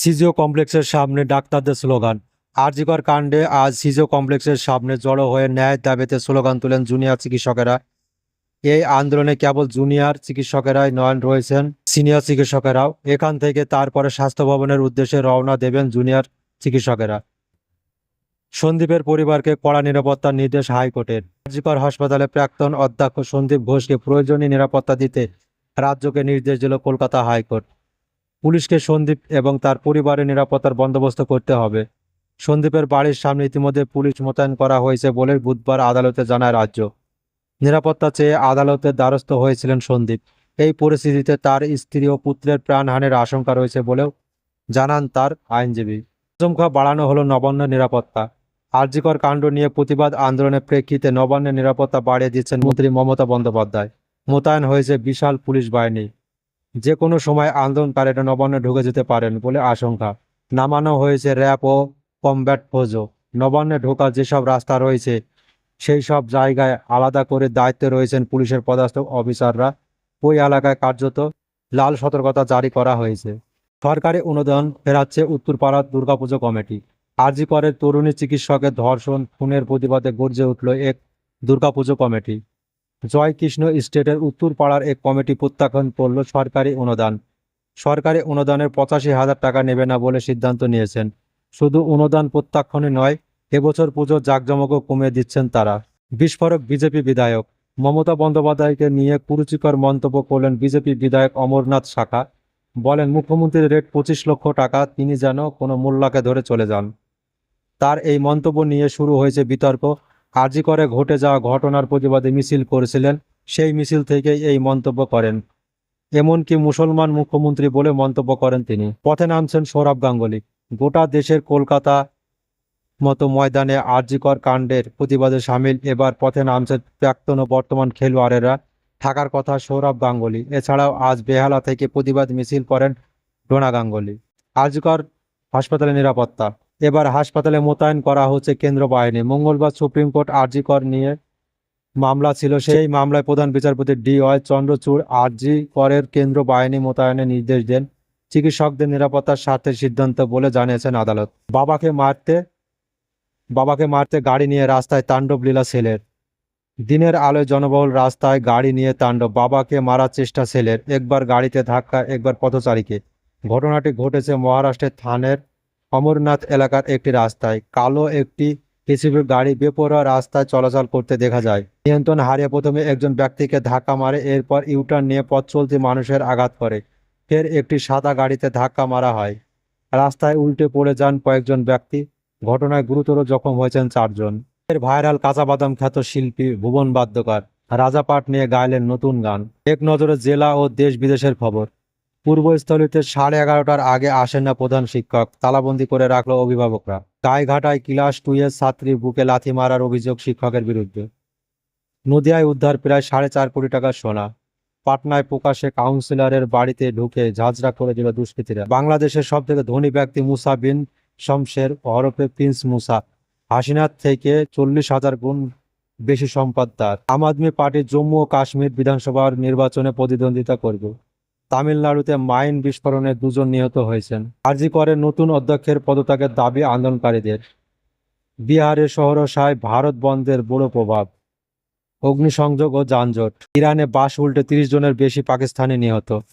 CGO কমপ্লেক্সের সামনে ডাক্তারদের স্লোগান। আরজিকর কাণ্ডে আজ সিজিও কমপ্লেক্সের সামনে জড়ো হয়ে ন্যায়ের দাবিতে স্লোগান তুলেন জুনিয়র চিকিৎসকেরা। এই আন্দোলনে কেবল জুনিয়র চিকিৎসকেরাই নয়ন রয়েছেন, সিনিয়র চিকিৎসকেরাও। এখান থেকে তারপরে স্বাস্থ্য ভবনের উদ্দেশ্যে রওনা দেবেন জুনিয়র চিকিৎসকেরা। সন্দীপের পরিবারকে কড়া নিরাপত্তার নির্দেশ হাইকোর্টের। আরজিকর হাসপাতালে প্রাক্তন অধ্যক্ষ সন্দীপ ঘোষকে প্রয়োজনীয় নিরাপত্তা দিতে রাজ্যকে নির্দেশ দিল কলকাতা হাইকোর্ট। পুলিশকে সন্দীপ এবং তার পরিবারের নিরাপত্তার বন্দোবস্ত করতে হবে। সন্দীপের বাড়ির সামনে ইতিমধ্যে পুলিশ মোতায়েন করা হয়েছে বলে বুধবার আদালতে জানায় রাজ্য। নিরাপত্তা চেয়ে আদালতের দ্বারস্থ হয়েছিলেন সন্দীপ। এই পরিস্থিতিতে তার স্ত্রী ও পুত্রের প্রাণহানির আশঙ্কা রয়েছে বলেও জানান তার আইনজীবী। আচমকা বাড়ানো হলো নবান্নের নিরাপত্তা। আরজিকর কাণ্ড নিয়ে প্রতিবাদ আন্দোলনের প্রেক্ষিতে নবান্নের নিরাপত্তা বাড়িয়ে দিচ্ছেন মন্ত্রী মমতা বন্দ্যোপাধ্যায়। মোতায়েন হয়েছে বিশাল পুলিশ বাহিনী। যে কোনো সময় আন্দোলনকারীরা নবান্নে ঢুকে যেতে পারেন বলে আশঙ্কা। নামানো হয়েছে র্যাব ও কমব্যাট ফোজও। নবান্নে ঢোকার যেসব রাস্তা রয়েছে, সেই সব জায়গায় আলাদা করে দায়িত্বে রয়েছেন পুলিশের পদস্থ অফিসাররা। ওই এলাকায় কার্যত লাল সতর্কতা জারি করা হয়েছে। সরকারি অনুদান ফেরাচ্ছে উত্তরপাড়া দুর্গাপুজো কমিটি। আরজি করের তরুণী চিকিৎসকের ধর্ষণ, খুনের প্রতিবাদে গর্জে উঠল এক দুর্গাপুজো কমিটি। জয়কৃষ্ণ স্টেটের উত্তরপাড়ার এক কমিটি প্রত্যাখ্যান করল সরকারি অনুদান। সরকারি অনুদানের পঁচাশি হাজার টাকা নেবে না বলে সিদ্ধান্ত নিয়েছেন। শুধু অনুদান প্রত্যাখ্যানই নয়, এবছর পুজোর জাঁকজমকও কমিয়ে দিচ্ছেন তারা। বিস্ফোরক বিজেপি বিধায়ক মমতা বন্দ্যোপাধ্যায়কে নিয়ে কুরুচিকর মন্তব্য করলেন বিজেপি বিধায়ক অমরনাথ শাখা। বলেন, মুখ্যমন্ত্রীর রেট পঁচিশ লক্ষ টাকা, তিনি যেন কোনো মোল্লাকে ধরে চলে যান। তার এই মন্তব্য নিয়ে শুরু হয়েছে বিতর্ক। আরজি করে, ঘটে যাওয়া ঘটনার প্রতিবাদে মিছিল করেছিলেন। সেই মিছিল থেকেই এই মন্তব্য করেন। এমনকি মুসলমান মুখ্যমন্ত্রী বলে মন্তব্য করেন তিনি। পথে নামছেন সৌরভ গাঙ্গুলি। গোটা দেশের কলকাতা মতো ময়দানে আরজিকর কাণ্ডের প্রতিবাদে সামিল। এবার পথে নামছেন প্রাক্তন ও বর্তমান খেলোয়াড়েরা। থাকার কথা সৌরভ গাঙ্গুলি। এছাড়াও আজ বেহালা থেকে প্রতিবাদ মিছিল করেন ডোনা গাঙ্গুলি। আরজিকর হাসপাতালে নিরাপত্তা। এবার হাসপাতালে মোতায়েন করা হচ্ছে কেন্দ্র বাহিনী। মঙ্গলবার সুপ্রিম কোর্ট আরজি কর নিয়ে মামলা ছিল। সেই মামলায় প্রধান বিচারপতি ডি ওয়াই চন্দ্রচূড় আরজি করের কেন্দ্র বাহিনী মোতায়েনের নির্দেশ দেন। চিকিৎসকদের নিরাপত্তার স্বার্থে সিদ্ধান্ত বলে জানিয়েছেন আদালত। বাবাকে মারতে বাবাকে মারতে গাড়ি নিয়ে রাস্তায় তাণ্ডব লীলা ছেলের দিনের আলোয় জনবহুল রাস্তায় গাড়ি নিয়ে তাণ্ডব। বাবাকে মারার চেষ্টা ছেলের একবার গাড়িতে ধাক্কা, একবার পথচারীকে। ঘটনাটি ঘটেছে মহারাষ্ট্রের থানের অমরনাথ এলাকার একটি রাস্তায় কালো একটি পিসিবির গাড়ি বেপরোয়া রাস্তায় চলাচল করতে দেখা যায়। নিয়ন্ত্রণ হারিয়ে প্রথমে একজন ব্যক্তিকে ধাক্কা মারে, এরপর ইউটার্ন নিয়ে পথ চলতি মানুষের আঘাত করে। ফের একটি সাদা গাড়িতে ধাক্কা মারা হয়। রাস্তায় উল্টে পড়ে যান কয়েকজন ব্যক্তি। ঘটনায় গুরুতর জখম হয়েছেন চারজন। এর ভাইরাল কাঁচা বাদাম খ্যাত শিল্পী ভুবন বাদ্যকার। রাজাপাট নিয়ে গাইলেন নতুন গান। এক নজরে জেলা ও দেশ বিদেশের খবর। পূর্বস্থলীতে সাড়ে এগারোটার আগে আসেন না প্রধান শিক্ষক। তালাবন্দি করে রাখল অভিভাবকরা। গাইঘাটায় ক্লাস টু এর ছাত্রীর বুকে লাথি মারার অভিযোগ শিক্ষকের বিরুদ্ধে। নদিয়ায় উদ্ধার প্রায় সাড়ে চার কোটি টাকার সোনা। পাটনায় প্রকাশে কাউন্সিলরের বাড়িতে ঢুকে ঝাঁঝরা করে দিল দুষ্কৃতীরা। বাংলাদেশের সব থেকে ধনী ব্যক্তি মুসা বিন শমশের হরফে প্রিন্স মুসা। হাসিনার থেকে চল্লিশ হাজার গুণ বেশি সম্পদ তার। আম আদমি পার্টি জম্মু ও কাশ্মীর বিধানসভার নির্বাচনে প্রতিদ্বন্দ্বিতা করবে। তামিলনাড়ুতে মাইন বিস্ফোরণে দুজন নিহত হয়েছেন। আর্জি করে নতুন অধ্যক্ষের পদত্যাগের দাবি আন্দোলনকারীদের। বিহারের শহরসায় ভারত বন্ধের বড় প্রভাব, অগ্নিসংযোগ ও যানজট। ইরানে বাস উল্টে তিরিশ জনের বেশি পাকিস্তানি নিহত।